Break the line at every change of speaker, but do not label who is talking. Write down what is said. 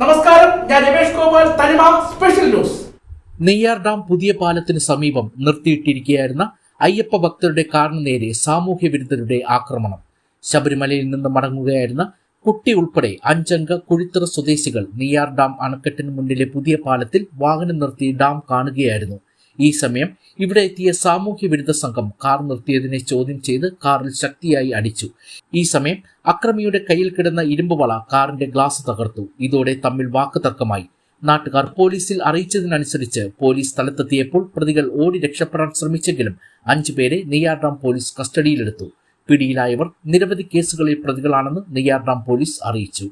നമസ്കാരം. ഞാൻ രമേഷ് ഗോപാൽ തനിമ സ്പെഷ്യൽ ന്യൂസ്
നെയ്യാർ ഡാം പുതിയ പാലത്തിന് സമീപം നിർത്തിയിട്ടിരിക്കുകയായിരുന്ന അയ്യപ്പ ഭക്തരുടെ കാറിന് നേരെ സാമൂഹ്യ വിരുദ്ധരുടെ ആക്രമണം. ശബരിമലയിൽ നിന്ന് മടങ്ങുകയായിരുന്ന കുട്ടി ഉൾപ്പെടെ അഞ്ചംഗ കുഴിത്തറ സ്വദേശികൾ നെയ്യാർ ഡാം അണക്കെട്ടിന് മുന്നിലെ പുതിയ പാലത്തിൽ വാഹനം നിർത്തി ഡാം കാണുകയായിരുന്നു. ഈ സമയം ഇവിടെ എത്തിയ സാമൂഹ്യ വിരുദ്ധ സംഘം കാർ നിർത്തിയതിനെ ചോദ്യം ചെയ്ത് കാറിൽ ശക്തിയായി അടിച്ചു. ഈ സമയം അക്രമിയുടെ കയ്യിൽ കിടന്ന ഇരുമ്പ് വള കാറിന്റെ ഗ്ലാസ് തകർത്തു. ഇതോടെ തമ്മിൽ വാക്കുതർക്കമായി നാട്ടുകാർ പോലീസിൽ അറിയിച്ചതിനനുസരിച്ച് പോലീസ് സ്ഥലത്തെത്തിയപ്പോൾ പ്രതികൾ ഓടി രക്ഷപ്പെടാൻ ശ്രമിച്ചെങ്കിലും അഞ്ചുപേരെ നെയ്യാർഡാം പോലീസ് കസ്റ്റഡിയിലെടുത്തു. പിടിയിലായവർ നിരവധി കേസുകളിൽ പ്രതികളാണെന്ന് നെയ്യാർഡാം പോലീസ് അറിയിച്ചു.